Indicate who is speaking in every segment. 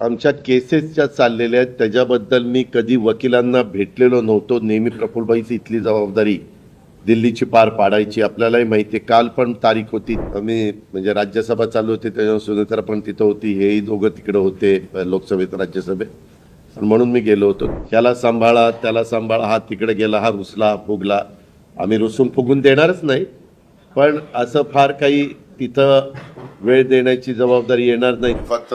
Speaker 1: आमच्या केसेस ज्या चाललेल्या आहेत त्याच्याबद्दल मी कधी वकिलांना भेटलेलो नव्हतो. नेहमी प्रफुल्लबाईची इथली जबाबदारी दिल्लीची पार पाडायची. आपल्यालाही माहिती आहे काल पण तारीख होती. आम्ही म्हणजे राज्यसभा चालू होती त्याच्यावर सुनेत्रा पण तिथं होती. हेही दोघं तिकडे होते लोकसभेत राज्यसभेत. म्हणून मी गेलो होतो. ह्याला सांभाळा त्याला सांभाळा हा तिकडे गेला हा रुसला फुगला. आम्ही रुसून फुगून देणारच नाही. पण असं फार काही तिथं वेळ देण्याची जबाबदारी येणार नाही. फक्त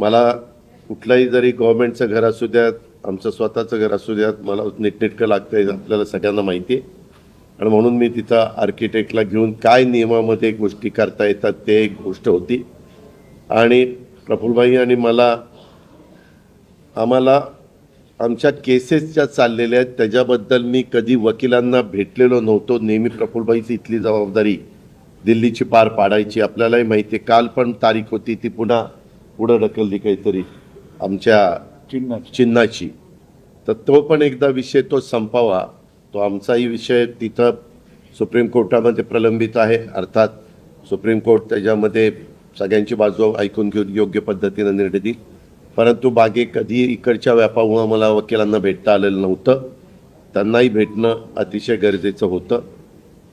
Speaker 1: मला कुठलाही जरी गव्हर्नमेंटचं घर असू द्यात आमचं स्वतःचं घर असू द्यात मला नीटनेटकं लागतं हे आपल्याला सगळ्यांना माहिती आहे. आणि म्हणून मी तिथं आर्किटेक्टला घेऊन काय नियमामध्ये गोष्टी करता येतात ते एक गोष्ट होती. आणि प्रफुल्लभाई आणि मला आम्हाला आमच्या केसेस ज्या चाललेल्या आहेत त्याच्याबद्दल मी कधी वकिलांना भेटलेलो नव्हतो. नेहमी प्रफुल्लभाईची इथली जबाबदारी दिल्लीची पार पाडायची आपल्यालाही माहिती आहे. काल पण तारीख होती ती पुन्हा पुढं ढकलली काहीतरी आमच्या
Speaker 2: चिन्हाची.
Speaker 1: चिन्हाची. तर तो पण एकदा विषय तो संपावा. तो आमचाही विषय तिथं सुप्रीम कोर्टामध्ये प्रलंबित आहे. अर्थात सुप्रीम कोर्ट त्याच्यामध्ये सगळ्यांची बाजू ऐकून घेऊन योग्य पद्धतीनं निर्णय देईल. परंतु बागे कधी इकडच्या व्यापामुळं मला वकिलांना भेटता आलेलं नव्हतं. त्यांनाही भेटणं अतिशय गरजेचं होतं.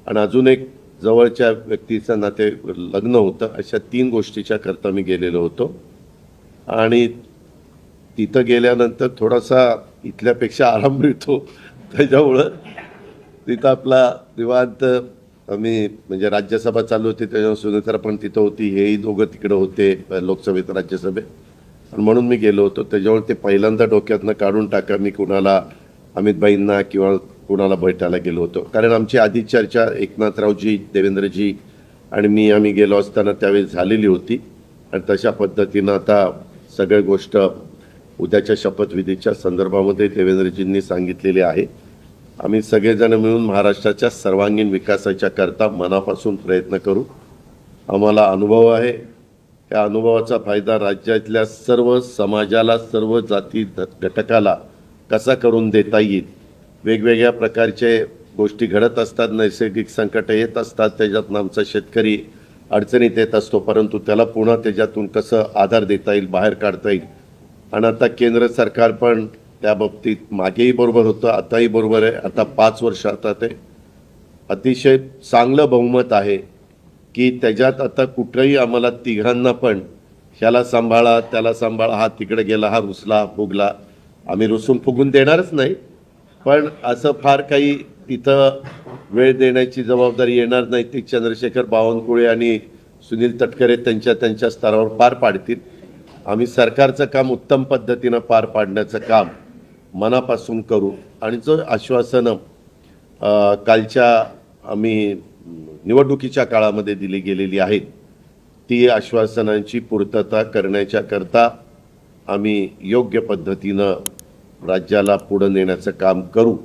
Speaker 1: आणि अजून एक जवळच्या व्यक्तीचं नाते लग्न होतं. अशा तीन गोष्टीच्या करता मी गेलेलो होतो. आणि तिथं गेल्यानंतर थोडासा इथल्यापेक्षा आराम मिळतो. त्याच्यामुळं तिथं आपला निवांत आम्ही म्हणजे राज्यसभा चालू होती त्याच्यावर सुनेत्रा पण तिथं होती हेही दोघं तिकडं होते लोकसभेत राज्यसभेत. आणि म्हणून मी गेलो होतो. त्याच्यामुळे ते पहिल्यांदा डोक्यातनं काढून टाका मी कुणाला अमितबाईंना किंवा कुणाला भेटायला गेलो होतो. कारण आमची आधी चर्चा एकनाथरावजी देवेंद्रजी आणि मी आम्ही गेलो असताना त्यावेळी झालेली होती. आणि तशा पद्धतीनं आता सगळ्या गोष्ट उद्याच्या शपथविधीच्या संदर्भामध्ये देवेंद्रजींनी सांगितलेली आहे. आम्ही सगळेजण मिळून महाराष्ट्राच्या सर्वांगीण विकासाच्या करता मनापासून प्रयत्न करू. आम्हाला अनुभव आहे. त्या अनुभवाचा फायदा राज्यातल्या सर्व समाजाला सर्व जाती ध- घटकाला कसा करून देता येईल? वेगवेगळ्या प्रकारचे गोष्टी घडत असतात नैसर्गिक संकट येत असतात. त्याच्यातनं आमचा शेतकरी अडचणीत येत असतो परंतु त्याला पुन्हा त्याच्यातून कसं आधार देता येईल बाहेर काढता येईल? आणि आता केंद्र सरकार पण त्या बाबतीत मागेही बरोबर होतं आताही बरोबर आहे. आता पाच वर्ष आता ते अतिशय चांगलं बहुमत आहे की त्याच्यात आता कुठंही आम्हाला तिघांना पण ह्याला सांभाळा त्याला सांभाळा हा तिकडे गेला हा रुसला फुगला आम्ही रुसून फुगून देणारच नाही. पण असं फार काही तिथं वेळ देण्याची जबाबदारी येणार नाही. ती चंद्रशेखर बावनकुळे आणि सुनील तटकरे त्यांच्या त्यांच्या स्तरावर पार पाडतील. आम्ही सरकारचं काम उत्तम पद्धतीनं पार पाडण्याचं काम मनापासून करू. आणि जो आश्वासनं कालच्या आम्ही निवडणुकीच्या काळामध्ये दिली गेलेली आहेत ती आश्वासनांची पूर्तता करण्याच्याकरता आम्ही योग्य पद्धतीनं राज्याला पुढं नेण्याचं काम करू.